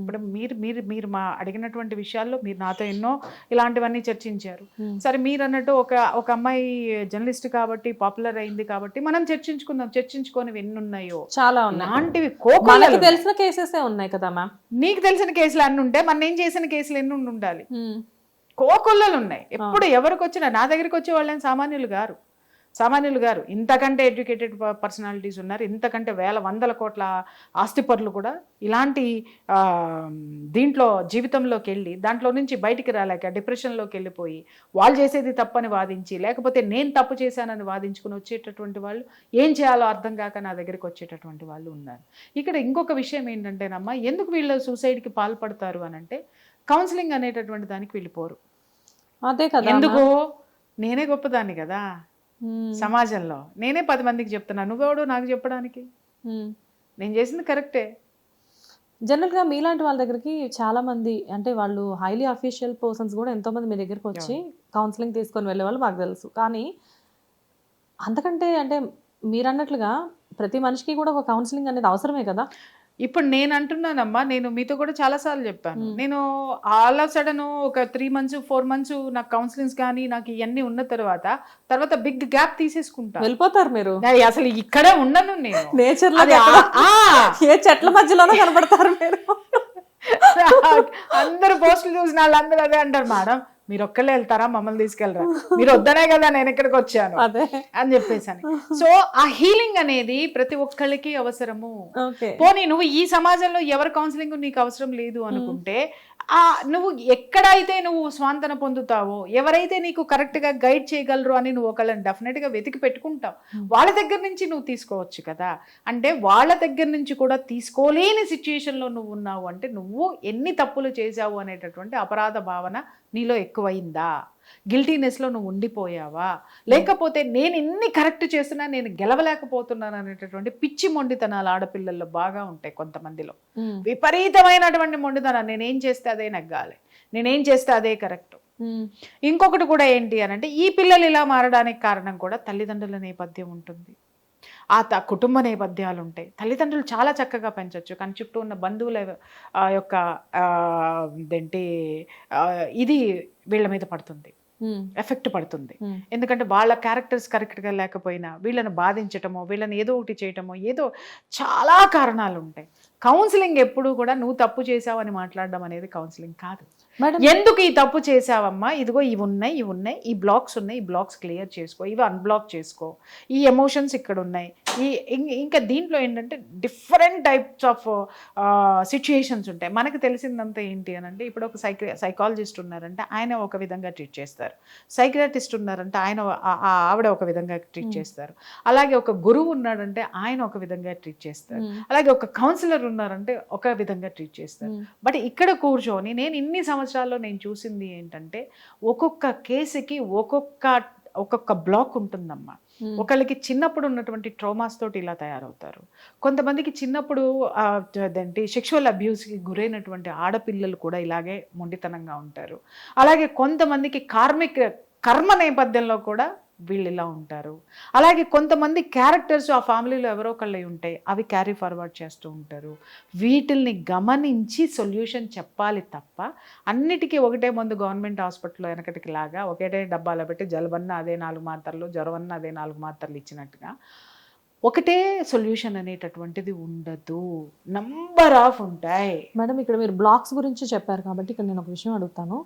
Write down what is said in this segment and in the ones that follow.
ఇప్పుడు మీరు మీరు మీరు మా అడిగినటువంటి విషయాల్లో మీరు నాతో ఎన్నో ఇలాంటివన్నీ చర్చించారు. సరే మీరు అన్నట్టు ఒక ఒక అమ్మాయి జర్నలిస్ట్ కాబట్టి పాపులర్ అయింది కాబట్టి మనం చర్చించుకుందాం. చర్చించుకొని ఎన్ని ఉన్నాయో చాలా ఉన్నాయి. అలాంటివి మనకు కోకొల్లలు తెలిసిన కేసెస్ ఉన్నాయి కదా మ్యామ్. నీకు తెలిసిన కేసులు అన్ని ఉంటే మన నేను చేసిన కేసులు ఎన్ని ఉండి ఉండాలి? కోకొల్లలు ఉన్నాయి. ఎప్పుడు ఎవరికి వచ్చినా నా దగ్గరికి వచ్చే వాళ్ళని సామాన్యులు గారు. సామాన్యులు గారు ఇంతకంటే ఎడ్యుకేటెడ్ పర్సనాలిటీస్ ఉన్నారు ఇంతకంటే వేల వందల కోట్ల ఆస్తిపరులు కూడా ఇలాంటి దీంట్లో జీవితంలోకి వెళ్ళి దాంట్లో నుంచి బయటికి రాలేక డిప్రెషన్లోకి వెళ్ళిపోయి వాళ్ళు చేసేది తప్పని వాదించి లేకపోతే నేను తప్పు చేశానని వాదించుకుని వచ్చేటటువంటి వాళ్ళు ఏం చేయాలో అర్థం కాక నా దగ్గరికి వచ్చేటటువంటి వాళ్ళు ఉన్నారు. ఇక్కడ ఇంకొక విషయం ఏంటంటేనమ్మా ఎందుకు వీళ్ళు సూసైడ్కి పాల్పడతారు అని అంటే కౌన్సిలింగ్ అనేటటువంటి దానికి వెళ్ళిపోరు అదే కదా ఎందుకు? నేనే గొప్పదాన్ని కదా. సమాజంలో. నేనే పది మందికి చెప్తున్నా. నువ్వెవడు నాకు చెప్పడానికి. నేను చేసింది కరెక్టే. జనరల్గా మీలాంటి వాళ్ళ దగ్గరికి చాలా మంది అంటే వాళ్ళు హైలీ అఫీషియల్ పర్సన్స్ కూడా ఎంతో మంది మీ దగ్గరికి వచ్చి కౌన్సిలింగ్ తీసుకొని వెళ్ళే వాళ్ళు మాకు తెలుసు. కానీ అంతకంటే అంటే మీరు అన్నట్లుగా ప్రతి మనిషికి కూడా ఒక కౌన్సిలింగ్ అనేది అవసరమే కదా? ఇప్పుడు నేను అంటున్నానమ్మా నేను మీతో కూడా చాలాసార్లు చెప్పాను. నేను ఆల్ ఆఫ్ సడన్ ఒక త్రీ మంత్స్ ఫోర్ మంత్స్ నాకు కౌన్సిలింగ్స్ కానీ నాకు ఇవన్నీ ఉన్న తర్వాత తర్వాత బిగ్ గ్యాప్ తీసేసుకుంటా. వెళ్ళిపోతారు మీరు. అసలు ఇక్కడే ఉండను నేను. నేచర్! ఏ చెట్ల మధ్యలోనే కనబడతారు మీరు. అందరు పోస్టులు చూసిన వాళ్ళందరూ అదే అంటారు మేడం మీరు ఒక్కళ్ళే వెళ్తారా? మమ్మల్ని తీసుకెళ్ళరా? మీరు వద్దనే కదా నేను ఇక్కడికి వచ్చాను. అని చెప్పేసి అని సో ఆ హీలింగ్ అనేది ప్రతి ఒక్కళ్ళకి అవసరము. పోనీ నువ్వు ఈ సమాజంలో ఎవరి కౌన్సిలింగ్ నీకు అవసరం లేదు అనుకుంటే ఆ నువ్వు ఎక్కడైతే నువ్వు స్వాంతన పొందుతావో ఎవరైతే నీకు కరెక్ట్గా గైడ్ చేయగలరు అని నువ్వు ఒకళ్ళని డెఫినెట్గా వెతికి పెట్టుకుంటావు. Hmm. వాళ్ళ దగ్గర నుంచి నువ్వు తీసుకోవచ్చు కదా. అంటే వాళ్ళ దగ్గర నుంచి కూడా తీసుకోలేని సిచ్యుయేషన్లో నువ్వు ఉన్నావు అంటే నువ్వు ఎన్ని తప్పులు చేశావు అనేటటువంటి అపరాధ భావన నీలో ఎక్కువైందా? గిల్టీనెస్లో నువ్వు ఉండిపోయావా? లేకపోతే నేను ఎన్ని కరెక్ట్ చేస్తున్నా నేను గెలవలేకపోతున్నాను అనేటటువంటి పిచ్చి మొండితనాలు ఆడపిల్లల్లో బాగా ఉంటాయి కొంతమందిలో. విపరీతమైనటువంటి మొండితనం నేనేం చేస్తే అదే నగ్గాలి. నేనేం చేస్తే అదే కరెక్ట్. ఇంకొకటి కూడా ఏంటి అని అంటే ఈ పిల్లలు ఇలా మారడానికి కారణం కూడా తల్లిదండ్రుల నేపథ్యం ఉంటుంది. ఆ త కుటుంబ నేపథ్యాలు ఉంటాయి. తల్లిదండ్రులు చాలా చక్కగా పెంచవచ్చు కానీ చుట్టూ ఉన్న బంధువుల ఆ, యొక్క ఆ, ఇది వీళ్ళ మీద పడుతుంది. ఎఫెక్ట్ పడుతుంది. ఎందుకంటే వాళ్ళ క్యారెక్టర్స్ కరెక్ట్గా లేకపోయినా వీళ్ళని బాధించటమో వీళ్ళని ఏదో ఒకటి చేయటమో ఏదో చాలా కారణాలు ఉంటాయి కౌన్సిలింగ్ ఎప్పుడు కూడా నువ్వు తప్పు చేసావని మాట్లాడడం అనేది కౌన్సిలింగ్ కాదు. ఎందుకు ఈ తప్పు చేసావమ్మా ఇదిగో ఇవి ఉన్నాయి ఇవి ఉన్నాయి. ఈ బ్లాక్స్ ఉన్నాయి ఈ బ్లాక్స్ క్లియర్ చేసుకో. ఇవి అన్బ్లాక్ చేసుకో. ఈ ఎమోషన్స్ ఇక్కడ ఉన్నాయి. ఈ ఇంకా దీంట్లో ఏంటంటే డిఫరెంట్ టైప్స్ ఆఫ్ సిచ్యుయేషన్స్ ఉంటాయి. మనకు తెలిసిందంతా ఏంటి అని అంటే ఇప్పుడు ఒక సైక్రి సైకాలజిస్ట్ ఉన్నారంటే ఆయన ఒక విధంగా ట్రీట్ చేస్తారు. సైక్రియాటిస్ట్ ఉన్నారంటే ఆయన ఆవిడ ఒక విధంగా ట్రీట్ Hmm. చేస్తారు. అలాగే ఒక గురువు ఉన్నాడంటే ఆయన ఒక విధంగా ట్రీట్ చేస్తారు. మ్మ్. అలాగే ఒక కౌన్సిలర్ ఉన్నారంటే ఒక విధంగా ట్రీట్ చేస్తారు. బట్ ఇక్కడ కూర్చొని నేను ఇన్ని సంవత్సరాల్లో నేను చూసింది ఏంటంటే ఒక్కొక్క కేసుకి ఒక్కొక్క ఒక్కొక్క బ్లాక్ ఉంటుందమ్మా. మ్మ్. ఒకళ్ళకి చిన్నప్పుడు ఉన్నటువంటి ట్రోమాస్ తోటి ఇలా తయారవుతారు. కొంతమందికి చిన్నప్పుడు అదేంటి సెక్షువల్ అబ్యూస్కి గురైనటువంటి ఆడపిల్లలు కూడా ఇలాగే మొండితనంగా ఉంటారు. అలాగే కొంతమందికి కార్మిక కర్మ నేపథ్యంలో కూడా వీళ్ళు ఇలా ఉంటారు? అలాగే కొంతమంది క్యారెక్టర్స్ ఆ ఫ్యామిలీలో ఎవరో ఒకళ్ళు ఉంటాయి అవి క్యారీ ఫార్వర్డ్ చేస్తూ ఉంటారు. వీటిల్ని గమనించి సొల్యూషన్ చెప్పాలి తప్ప అన్నిటికీ ఒకటే ముందు గవర్నమెంట్ హాస్పిటల్లో వెనకటికి లాగా ఒకటే డబ్బాలో పెట్టి జలబన్న అదే నాలుగు మాత్రలు జ్వరవన్న అదే నాలుగు మాత్రలు ఇచ్చినట్టుగా ఒకటే సొల్యూషన్ అనేటటువంటిది ఉండదు. నంబర్ ఆఫ్ ఉంటాయి. మేడం ఇక్కడ మీరు బ్లాక్స్ గురించి చెప్పారు కాబట్టి ఇక్కడ నేను ఒక విషయం అడుగుతాను.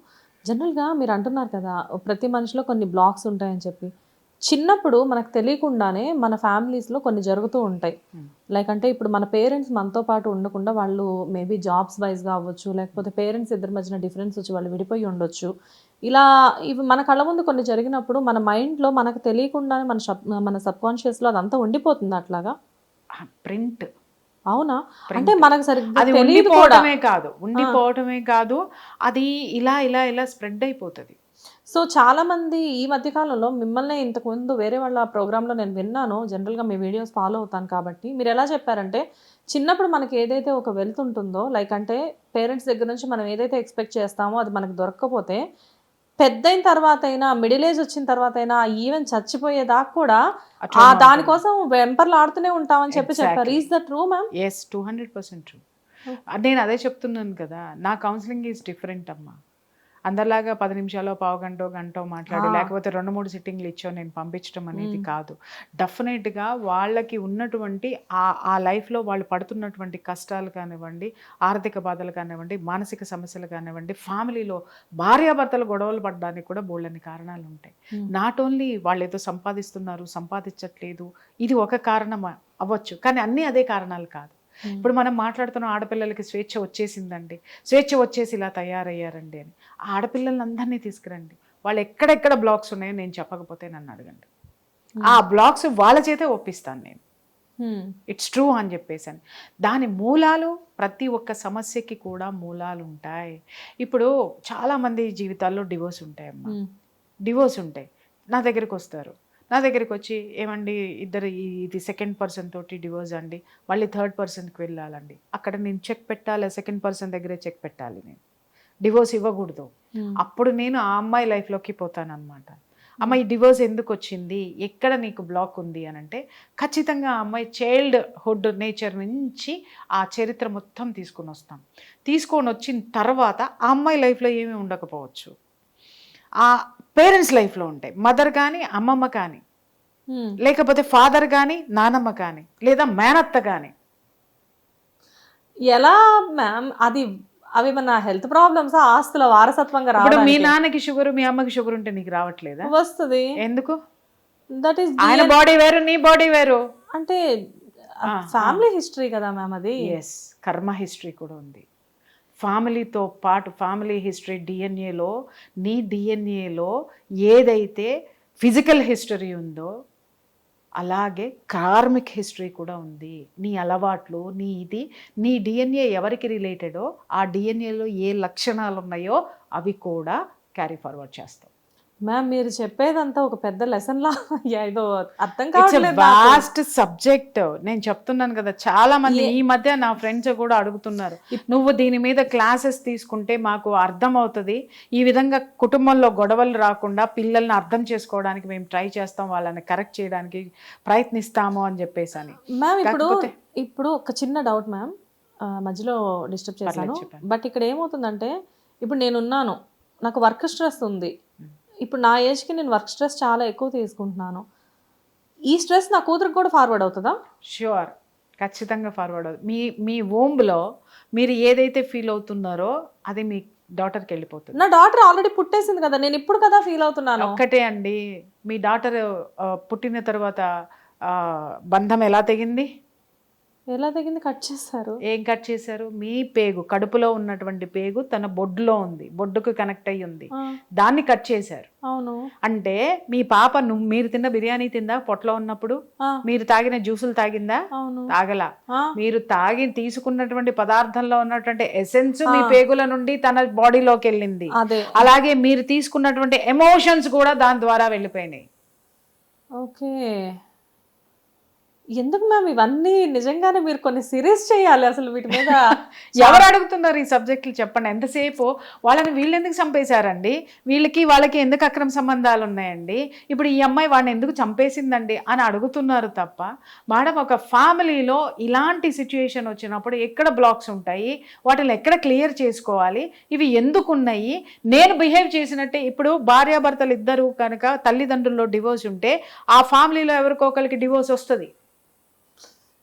జనరల్గా మీరు అంటున్నారు కదా ప్రతి మనిషిలో కొన్ని బ్లాక్స్ ఉంటాయని చెప్పి. చిన్నప్పుడు మనకు తెలియకుండానే మన ఫ్యామిలీస్లో కొన్ని జరుగుతూ ఉంటాయి. లైక్ అంటే ఇప్పుడు మన పేరెంట్స్ మనతో పాటు ఉండకుండా వాళ్ళు మేబీ జాబ్స్ వైజ్గా అవ్వచ్చు లేకపోతే పేరెంట్స్ ఇద్దరి మధ్యన డిఫరెన్స్ వచ్చి వాళ్ళు విడిపోయి ఉండొచ్చు. ఇలా ఇవి మన కళ్ళ ముందు కొన్ని జరిగినప్పుడు మన మైండ్లో మనకు తెలియకుండానే మన సబ్ మన సబ్కాన్షియస్లో అదంతా ఉండిపోతుంది అట్లాగా? ప్రింట్ అవునా? అంటే మనకు సరిగ్గా తెలియదు కాదు. ఉండిపోవటమే కాదు. అది ఇలా ఇలా ఇలా స్ప్రెడ్ అయిపోతుంది. సో చాలా మంది ఈ మధ్య కాలంలో మిమ్మల్ని ఇంతకు ముందు వేరే వాళ్ళ ప్రోగ్రాంలో నేను విన్నాను. జనరల్గా మీ వీడియోస్ ఫాలో అవుతాను కాబట్టి. మీరు ఎలా చెప్పారంటే చిన్నప్పుడు మనకి ఏదైతే ఒక వెల్త్ ఉంటుందో లైక్ అంటే పేరెంట్స్ దగ్గర నుంచి మనం ఏదైతే ఎక్స్పెక్ట్ చేస్తామో అది మనకు దొరకకపోతే పెద్దయిన తర్వాత అయినా మిడిల్ ఏజ్ వచ్చిన తర్వాత అయినా ఈవెన్ చచ్చిపోయేదాకా కూడా ఆ దానికోసం వెంపర్లు ఆడుతూనే ఉంటామని చెప్పి చెప్పారు. Is the true ma'am yes two hundred percent true నేను అదే చెప్తున్నాను కదా నా కౌన్సిలింగ్ ఈజ్ డిఫరెంట్ అమ్మా. అందరిలాగా పది నిమిషాలు పావు గంట గంట మాట్లాడి. లేకపోతే రెండు మూడు సిట్టింగ్లు ఇచ్చో నేను పంపించడం అనేది. కాదు డెఫినెట్గా వాళ్ళకి ఉన్నటువంటి ఆ ఆ లైఫ్లో వాళ్ళు పడుతున్నటువంటి కష్టాలు కానివ్వండి ఆర్థిక బాధలు కానివ్వండి మానసిక సమస్యలు కానివ్వండి ఫ్యామిలీలో భార్యాభర్తలు గొడవలు పడడానికి కూడా బోళ్ళని కారణాలు ఉంటాయి. నాట్ ఓన్లీ వాళ్ళు ఏదో సంపాదిస్తున్నారు సంపాదించట్లేదు ఇది ఒక కారణం అవ్వచ్చు కానీ అన్నీ అదే కారణాలు కాదు. ఇప్పుడు మనం మాట్లాడుతున్న ఆడపిల్లలకి స్వేచ్ఛ వచ్చేసిందండి. స్వేచ్ఛ వచ్చేసి ఇలా తయారయ్యారండి అని. ఆడపిల్లల్ని అందరినీ తీసుకురండి. వాళ్ళు ఎక్కడెక్కడ బ్లాక్స్ ఉన్నాయో నేను చెప్పకపోతే నన్ను అడగండి. ఆ బ్లాక్స్ వాళ్ళ చేతే ఒప్పిస్తాను నేను. Hmm. ఇట్స్ ట్రూ అని చెప్పేసాను దాని మూలాలు ప్రతి ఒక్క సమస్యకి కూడా మూలాలు ఉంటాయి. ఇప్పుడు చాలామంది జీవితాల్లో డివోర్స్ ఉంటాయమ్మా. Hmm. డివోర్స్ ఉంటాయి. నా దగ్గరికి వస్తారు. నా దగ్గరికి వచ్చి ఏమండి ఇద్దరు ఇది సెకండ్ పర్సన్ తోటి డివోర్స్ అండి. మళ్ళీ థర్డ్ పర్సన్కి వెళ్ళాలండి. అక్కడ నేను చెక్ పెట్టాలి సెకండ్ పర్సన్ దగ్గరే చెక్ పెట్టాలి నేను. డివోర్స్ ఇవ్వకూడదు. Hmm. అప్పుడు నేను ఆ అమ్మాయి లైఫ్లోకి పోతాను అనమాట అమ్మ ఈ డివోర్స్ ఎందుకు వచ్చింది? ఎక్కడ నీకు బ్లాక్ ఉంది అని అంటే ఖచ్చితంగా ఆ అమ్మాయి చైల్డ్ హుడ్ నేచర్ నుంచి ఆ చరిత్ర మొత్తం తీసుకొని వస్తాం. తీసుకొని వచ్చిన తర్వాత ఆ అమ్మాయి లైఫ్లో ఏమీ ఉండకపోవచ్చు. ఆ పేరెంట్స్ లైఫ్లో ఉంటాయి. మదర్ కానీ అమ్మమ్మ కానీ. లేకపోతే ఫాదర్ కానీ నానమ్మ కానీ లేదా మేనత్త కానీ. ఎలా మ్యామ్ అది అవి మన హెల్త్ ప్రాబ్లమ్స్ ఆస్తుల వారసత్వంగా ఇప్పుడు మీ నాన్నకి షుగర్ మీ అమ్మకి షుగర్ ఉంటే నీకు రావట్లేదా? వస్తుంది. ఎందుకు? దట్ ఈస్ ఆయన బాడీ వేరు నీ బాడీ వేరు. అంటే ఫ్యామిలీ హిస్టరీ కదా మ్యామ్ అది. ఎస్ కర్మ హిస్టరీ కూడా ఉంది. ఫ్యామిలీతో పాటు ఫ్యామిలీ హిస్టరీ డిఎన్ఏలో నీ డిఎన్ఏలో ఏదైతే ఫిజికల్ హిస్టరీ ఉందో అలాగే కార్మిక్ హిస్టరీ కూడా ఉంది. నీ అలవాట్లు నీ ఇది నీ డిఎన్ఏ ఎవరికి రిలేటెడో ఆ డిఎన్ఏలో ఏ లక్షణాలు ఉన్నాయో అవి కూడా క్యారీ ఫార్వర్డ్ చేస్తాం. మ్యామ్ మీరు చెప్పేదంతా ఒక పెద్ద లెసన్ లా ఏదో అర్థం కావట్లేదు. వాస్ట్ సబ్జెక్ట్ నేను చెప్తున్నాను కదా చాలా మంది ఈ మధ్య నా ఫ్రెండ్స్ కూడా అడుగుతున్నారు. నువ్వు దీని మీద క్లాసెస్ తీసుకుంటే మాకు అర్థం అవుతుంది ఈ విధంగా కుటుంబంలో గొడవలు రాకుండా పిల్లల్ని అర్థం చేసుకోవడానికి మేము ట్రై చేస్తాం వాళ్ళని కరెక్ట్ చేయడానికి ప్రయత్నిస్తాము అని చెప్పేసి అని. మ్యామ్ ఇప్పుడు ఇప్పుడు ఒక చిన్న డౌట్ మ్యామ్ మధ్యలో డిస్టర్బ్ చేశాను. బట్ ఇక్కడ ఏమవుతుందంటే ఇప్పుడు నేనున్నాను. నాకు వర్క్ స్ట్రెస్ ఉంది. ఇప్పుడు నా ఏజ్కి నేను వర్క్ స్ట్రెస్ చాలా ఎక్కువ తీసుకుంటున్నాను. ఈ స్ట్రెస్ నా కూతురికి కూడా ఫార్వర్డ్ అవుతుందా? ష్యూర్ ఖచ్చితంగా ఫార్వర్డ్ అవుతుంది మీ మీ ఓంలో మీరు ఏదైతే ఫీల్ అవుతున్నారో అది మీ డాటర్కి వెళ్ళిపోతుంది. నా డాటర్ ఆల్రెడీ పుట్టేసింది కదా నేను ఇప్పుడు కదా ఫీల్ అవుతున్నాను. ఒక్కటే అండి. మీ డాటర్ పుట్టిన తర్వాత బంధం ఎలా తెగింది? ఎలా తగింది కట్ చేస్తారు. ఏం కట్ చేశారు? మీ పేగు కడుపులో ఉన్నటువంటి పేగు తన బొడ్డులో ఉంది బొడ్డుకు కనెక్ట్ అయ్యి ఉంది. దాన్ని కట్ చేశారు. అవును. అంటే మీ పాప నువ్వు మీరు తిన్న బిర్యానీ తిందా పొట్టలో ఉన్నప్పుడు? మీరు తాగిన జ్యూసులు తాగిందా? అవును. తాగలా. మీరు తాగి తీసుకున్నటువంటి పదార్థంలో ఉన్నటువంటి ఎసెన్స్ మీ. పేగుల నుండి తన బాడీలోకి వెళ్ళింది. అలాగే మీరు తీసుకున్నటువంటి ఎమోషన్స్ కూడా దాని ద్వారా వెళ్ళిపోయినాయి. ఓకే. ఎందుకు మ్యామ్ ఇవన్నీ నిజంగానే మీరు కొన్ని సిరీస్ చేయాలి అసలు వీటి మీద? ఎవరు అడుగుతున్నారు ఈ సబ్జెక్టులు చెప్పండి? ఎంతసేపు? వాళ్ళని వీళ్ళు ఎందుకు చంపేశారండి? వీళ్ళకి వాళ్ళకి ఎందుకు అక్రమ సంబంధాలు ఉన్నాయండి? ఇప్పుడు ఈ అమ్మాయి వాడిని ఎందుకు చంపేసిందండి? అని అడుగుతున్నారు తప్ప మేడం ఒక ఫ్యామిలీలో ఇలాంటి సిచ్యుయేషన్ వచ్చినప్పుడు ఎక్కడ బ్లాక్స్ ఉంటాయి? వాటిని ఎక్కడ క్లియర్ చేసుకోవాలి? ఇవి ఎందుకు ఉన్నాయి నేను బిహేవ్ చేసినట్టే ఇప్పుడు భార్యాభర్తలు ఇద్దరు కనుక తల్లిదండ్రుల్లో డివోర్స్ ఉంటే ఆ ఫ్యామిలీలో ఎవరికో ఒకరికి డివోర్స్ వస్తుంది.